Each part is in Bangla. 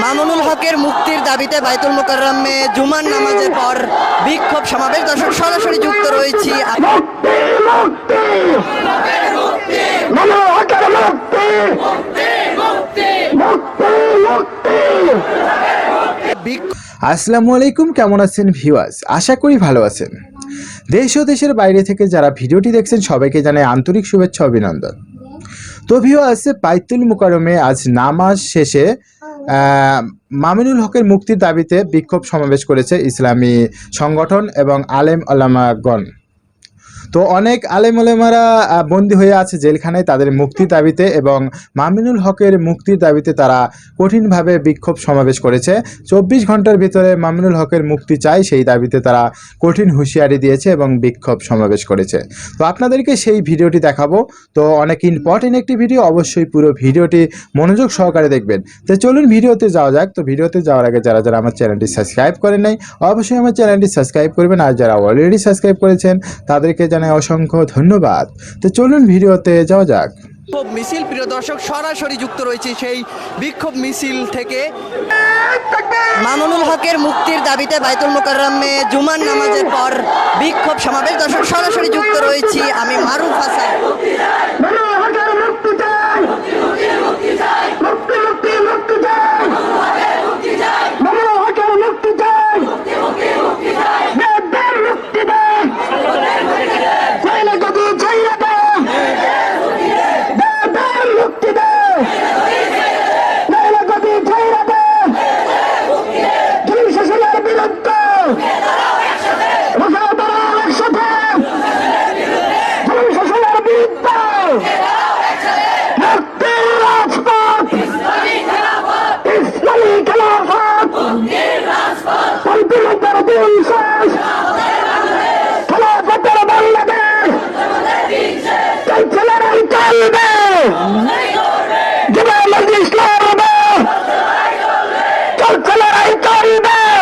মামুনুল হকের মুক্তির দাবিতে বাইতুল মোকাররমে জুমার নামাজের পর বিক্ষোভ সমাবেশ। দর্শক সরাসরি যুক্ত রয়েছি আসসালামু আলাইকুম কেমন আছেন ভিউয়ার্স? আশা করি ভালো আছেন। দেশ ও দেশের বাইরে থেকে যারা ভিডিওটি দেখছেন সবাইকে জানাই আন্তরিক শুভেচ্ছা অভিনন্দন। তো ভিউয়ার্স বাইতুল মুকারমে আজ নামাজ শেষে মামিনুল হকের মুক্তির দাবিতে বিক্ষোভ সমাবেশ করেছে ইসলামী সংগঠন এবং আলেম আলামাগণ তো অনেক আলেম আলেমারা আহ, বন্দী হয়ে আছে জেলখানায় তাদের মুক্তির দাবিতে এবং মামিনুল হকের মুক্তির দাবিতে তারা কঠিনভাবে বিক্ষোভ সমাবেশ করেছে। চব্বিশ ঘণ্টার ভিতরে মামিনুল হকের মুক্তি চাই সেই দাবিতে তারা কঠিন হুঁশিয়ারি দিয়েছে এবং বিক্ষোভ সমাবেশ করেছে। তো আপনাদেরকে সেই ভিডিওটি দেখাবো। তো অনেক ইম্পর্টেন্ট একটি ভিডিও অবশ্যই পুরো ভিডিওটি মনোযোগ সহকারে দেখবেন। তো চলুন ভিডিওতে যাওয়া যাক। তো ভিডিওতে যাওয়ার আগে যারা যারা আমার চ্যানেলটি সাবস্ক্রাইব করেন নাই অবশ্যই আমার চ্যানেলটি সাবস্ক্রাইব করবেন। আর যারা অলরেডি সাবস্ক্রাইব করেছেন তাদেরকে জানাই অসংখ্য ধন্যবাদ। তো চলুন ভিডিওতে যাওয়া যাক। বিক্ষোভ মিছিল প্রিয় দর্শক সরাসরি যুক্ত রয়েছে সেই বিক্ষোভ মিছিল থেকে। মামুনুল হকের মুক্তির দাবিতে বাইতুল মোকাররমে জুমান নামাজের পর বিক্ষোভ সমাবেশ। দর্শক সরাসরি যুক্ত রয়েছি আমি মারুফ হাসান ইসলামী খেলাফত কম্পিউটার দিন শেষ খেলাফতের বাংলাদেশ এই ছেলেরাই চলবে যুবা মজলিস লড়বে চল ছেলেরাই চলবে যুবা মজলিস লড়বে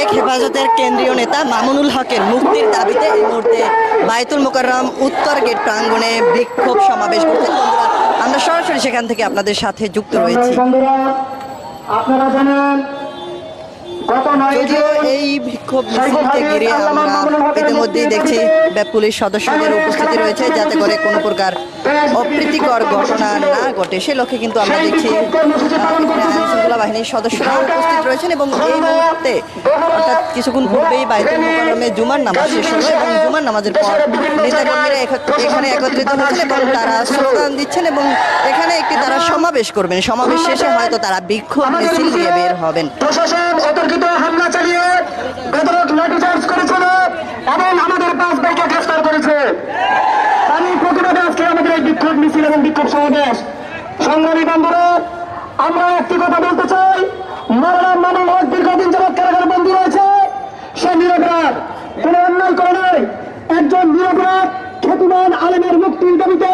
সাবেক হেফাজতের কেন্দ্রীয় নেতা মামুনুল হকের মুক্তির দাবিতে এই মুহূর্তে বায়তুল মোকাররম উত্তর গেট প্রাঙ্গণে বিক্ষোভ সমাবেশ করছে। বন্ধুরা, আমরা সরাসরি সেখান থেকে আপনাদের সাথে যুক্ত রয়েছি। আপনারা জানেন যদিও এই বিক্ষোভ মিছিলকে ঘিরে আমরা ইতিমধ্যেই দেখছি ব্যা- পুলিশ সদস্যদের উপস্থিতি রয়েছে যাতে করে কোনো প্রকার অপ্রীতিকর ঘটনা না ঘটে সে লক্ষ্যে কিন্তু আমরা দেখছি বাহিনীর সদস্যরা উপস্থিত রয়েছেন এবং এই মুহূর্তে অর্থাৎ কিছুক্ষণ পূর্বেই বাইতুল জুমার নামাজ শেষ হলো এবং জুমার নামাজের পর নেতাকর্মীরা এখ- এখানে একত্রিত হয়েছেন এবং তারা স্লোগান দিচ্ছেন এবং এখানে একটি তারা সমাবেশ করবেন। সমাবেশ শেষে হয়তো তারা বিক্ষোভ মিছিল নিয়ে বের হবেন। অতর্কিত হামলা চালিয়ে বেদরক লাঠিচার্জ করেছিল এবং আমাদের পাঁচ ভাইকে গ্রেফতার করেছে। আমি প্রতিবাদে আজকে আমাদের এই বিক্ষোভ মিছিল এবং বিক্ষোভ সমাবেশ। সংগ্রামী বন্ধুরা, আমরা একটি কথা বলতে চাই। মৌলানা মানুষ দীর্ঘদিন যাবৎ কারাগার বন্দী রয়েছে। সে নিরপরাধ, কোন অন্যায় করে নাই। একজন নিরপরাধ, খ্যাতিমান আলেমের মুক্তির দাবিতে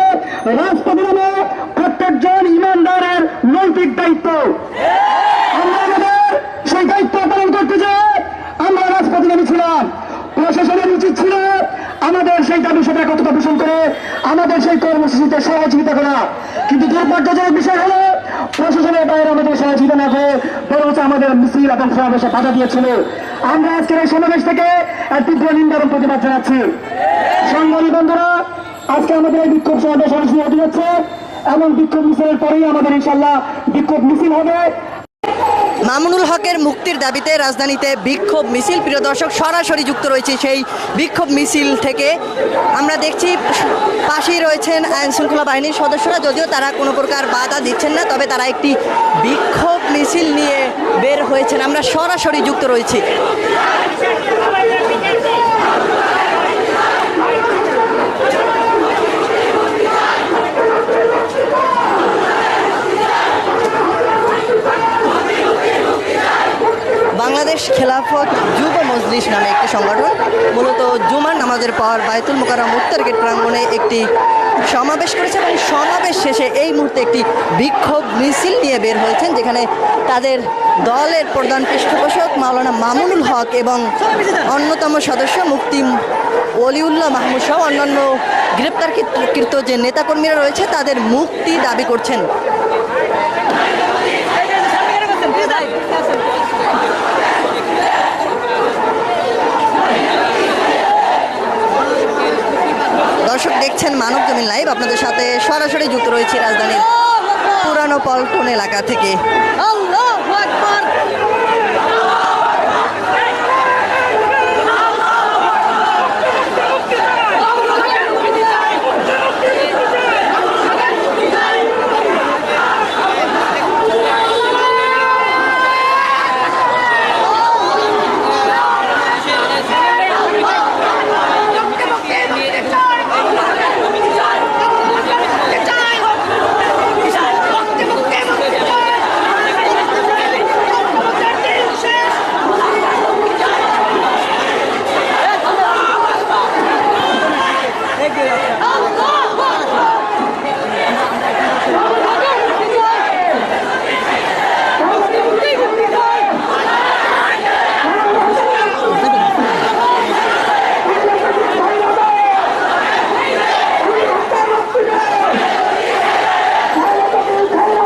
রাজপথে নামে প্রত্যেকজন ইমানদারের নৈতিক দায়িত্ব আমরা আমাদের সেই দায়িত্ব পালন করতে যে আমরা রাজপথে নেমেছিলাম প্রশাসনের উচিত ছিল আমাদের সেই দাবি সেটা কর্মসূচিতে সহযোগিতা করা। কিন্তু দুর্ভাগ্যজনক বিষয় হলো, প্রশাসনের বাইরে আমাদের সহযোগিতা না করে বরঞ্চ আমাদের মিছিল এবং সমাবেশে বাধা দিয়েছিল। আমরা আজকের এই সমাবেশ থেকে এক তীব্র নিন্দা এবং প্রতিবাদ জানাচ্ছি। সংগ্রামী বন্ধুরা, আজকে আমাদের এই বিক্ষোভ সমাবেশ অনুষ্ঠিত হতে যাচ্ছে এমন বিক্ষোভ মিছিলের পরেই আমাদের ইনশাল্লাহ বিক্ষোভ মিছিল হবে। মামুনুল হকের মুক্তির দাবিতে রাজধানীতে বিক্ষোভ মিছিল। প্রিয় দর্শক, সরাসরি যুক্ত রয়েছে সেই বিক্ষোভ মিছিল থেকে। আমরা দেখছি, পাশেই রয়েছেন আইন শৃঙ্খলা বাহিনীর সদস্যরা। যদিও তারা কোনো প্রকার বাধা দিচ্ছেন না, তবে তারা একটি বিক্ষোভ মিছিল নিয়ে বের হয়েছেন। আমরা সরাসরি যুক্ত রয়েছি। বাংলাদেশ খেলাফত যুব মজলিস নামে একটি সংগঠন। মূলত জুমার নামাজের পর বায়তুল মোকাররম উত্তর গেট প্রাঙ্গণে একটি সমাবেশ করেছে এবং সমাবেশ শেষে এই মুহূর্তে একটি বিক্ষোভ মিছিল নিয়ে বের হয়েছেন, যেখানে তাদের দলের প্রধান পৃষ্ঠপোষক মাওলানা মামুনুল হক এবং অন্যতম সদস্য মুক্তি ওলিউল্লাহ মাহমুদ সহ অন্যান্য গ্রেপ্তারকৃত যে নেতাকর্মীরা রয়েছে, তাদের মুক্তি দাবি করছেন। দর্শক দেখছেন মানব জমিন লাইভ। আপনাদের সাথে সরাসরি যুক্ত রয়েছে রাজধানীর পুরানো পল্টন এলাকা থেকে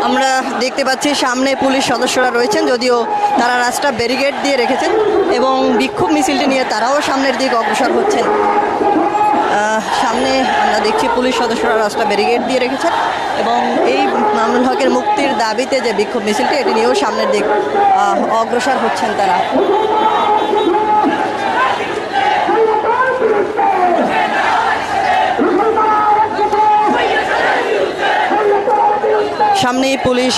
আমরা দেখতে সামনে পুলিশ সদস্যরা রয়েছেন, যদিও তারা রাস্তা ব্যারিগেড দিয়ে রেখেছেন এবং বিক্ষোভ মিছিলটি নিয়ে তারাও সামনের দিকে অগ্রসর হচ্ছেন। সামনে আমরা দেখছি পুলিশ সদস্যরা রাস্তা ব্যারিগেড দিয়ে রেখেছেন এবং এই মামুল হকের মুক্তির দাবিতে যে বিক্ষোভ মিছিলটি, এটি নিয়েও সামনের দিক অগ্রসর হচ্ছেন তারা। সামনেই পুলিশ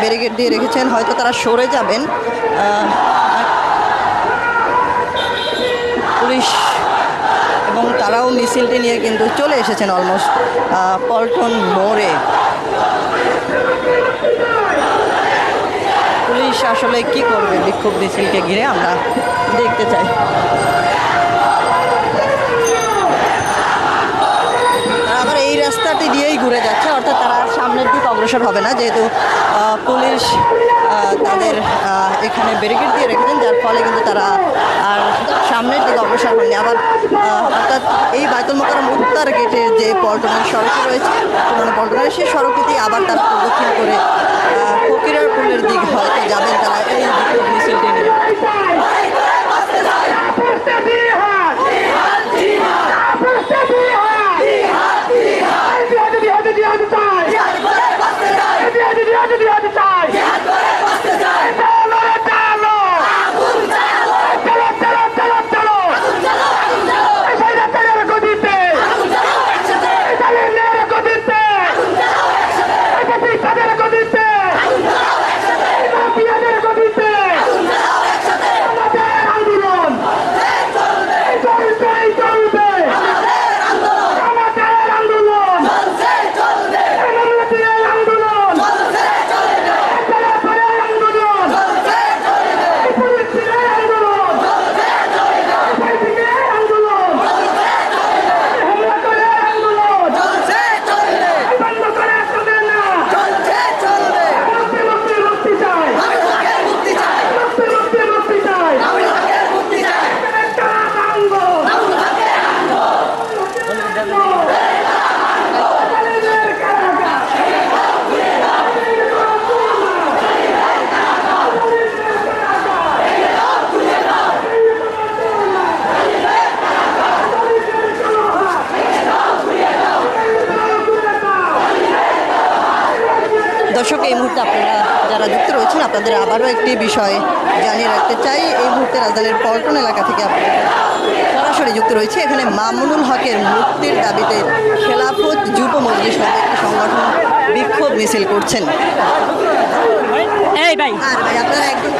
ব্যারিকেড দিয়ে রেখেছেন। হয়তো তারা সরে যাবেন। পুলিশ এবং তারাও মিছিলটি নিয়ে কিন্তু চলে এসেছেন অলমোস্ট পল্টন মোড়ে। পুলিশ আসলে কি করবে? বিক্ষোভ মিছিলকে ঘিরে আমরা দেখতে চাই তারা আবার এই রাস্তাটি দিয়েই ঘুরে যাচ্ছে। অর্থাৎ তারা আর সামনের দিকে অগ্রসর হবে না যেহেতু পুলিশ তাদের এখানে ব্যারিকেড দিয়ে রেখেছেন যার ফলে কিন্তু তারা আর সামনের দিকে অগ্রসর হয়নি। আবার অর্থাৎ এই বাইতুল মোকারম উত্তর গেটের যে পল্টনের সড়কটি রয়েছে পুরনো পল্টনের সেই সড়কটি আবার তার প্রদক্ষিণ করে আহ, ফকিরারপুলের দিক হয়তো যাবেন তারা। এই মিছিলটি নিয়ে দর্শক এই মুহূর্তে আপনারা যারা যুক্ত রয়েছেন আপনাদের আবারও একটি বিষয় জানিয়ে রাখতে চাই। এই মুহূর্তে রাজধানীর পল্টন এলাকা থেকে সরাসরি যুক্ত রয়েছে এখানে মামুনুল হকের মুক্তির দাবিতে খেলাফত যুব মজলিস নামে একটি সংগঠন বিক্ষোভ মিছিল করছেন। এই ভাই। আর ভাই আপনারা একদম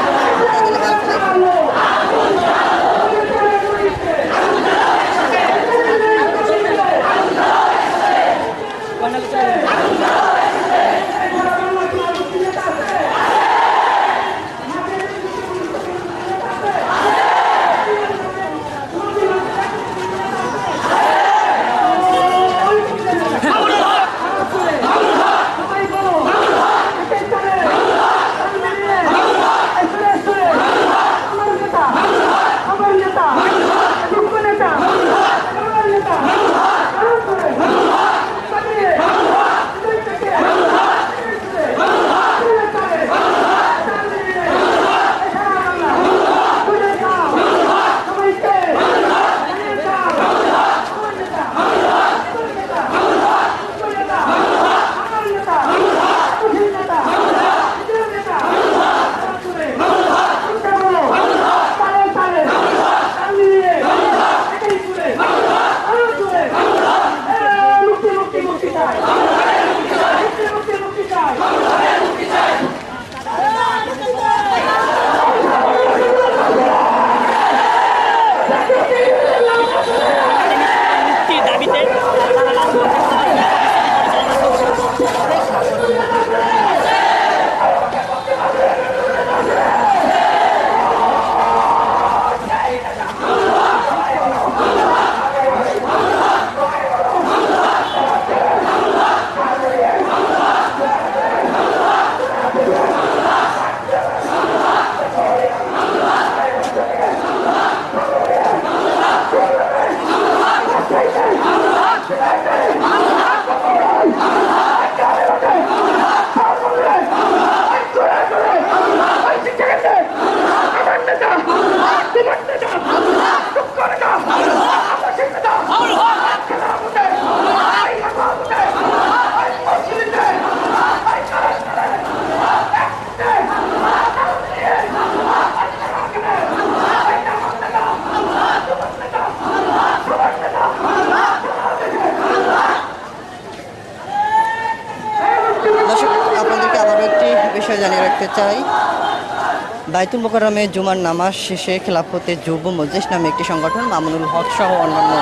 বাইতুল মোকারমে জুমার নামাজ শেষে খেলাফতে যুব মজলিস নামে একটি সংগঠন মামুনুল হক সহ অন্যান্য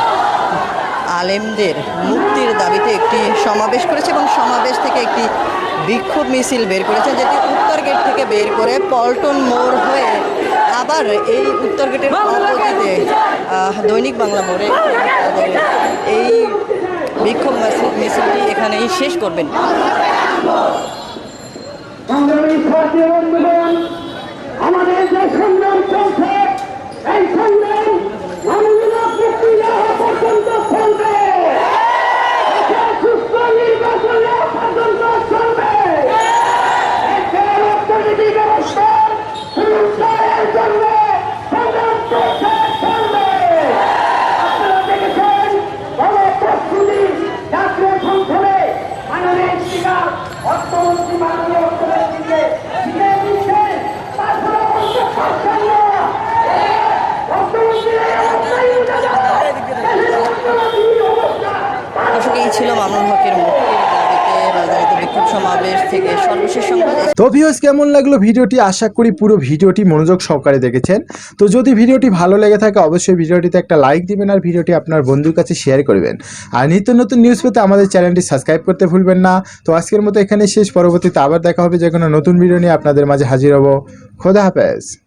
আলেমদের মুক্তির দাবিতে একটি সমাবেশ করেছে এবং সমাবেশ থেকে একটি বিক্ষোভ মিছিল বের করেছে যেটি উত্তর গেট থেকে বের করে পল্টন মোড় হয়ে আবার এই উত্তর গেটের পরবর্তীতে দৈনিক বাংলা মোড়ে এই বিক্ষোভ মিছিল- মিছিলটি এখানেই শেষ করবেন। আমাদের যে সংগ্রাম চলছে এই সংগ্রাম ছিল মামুনুল হকের মুক্তির কেমন লাগল ভিডিওটি? আশা করি পুরো ভিডিওটি মনোযোগ সহকারে দেখেছেন। তো যদি ভিডিওটি ভালো লেগে থাকে, অবশ্যই ভিডিওটিতে একটা লাইক দিবেন আর ভিডিওটি আপনার বন্ধুর কাছে শেয়ার করবেন। আর নিত্য নতুন নিউজ পেতে আমাদের চ্যানেলটি সাবস্ক্রাইব করতে ভুলবেন না। তো আজকের মতো এখানে শেষ। পরবর্তীতে আবার দেখা হবে যে কোনো নতুন ভিডিও নিয়ে আপনাদের মাঝে হাজির হব। খোদা হাফেজ।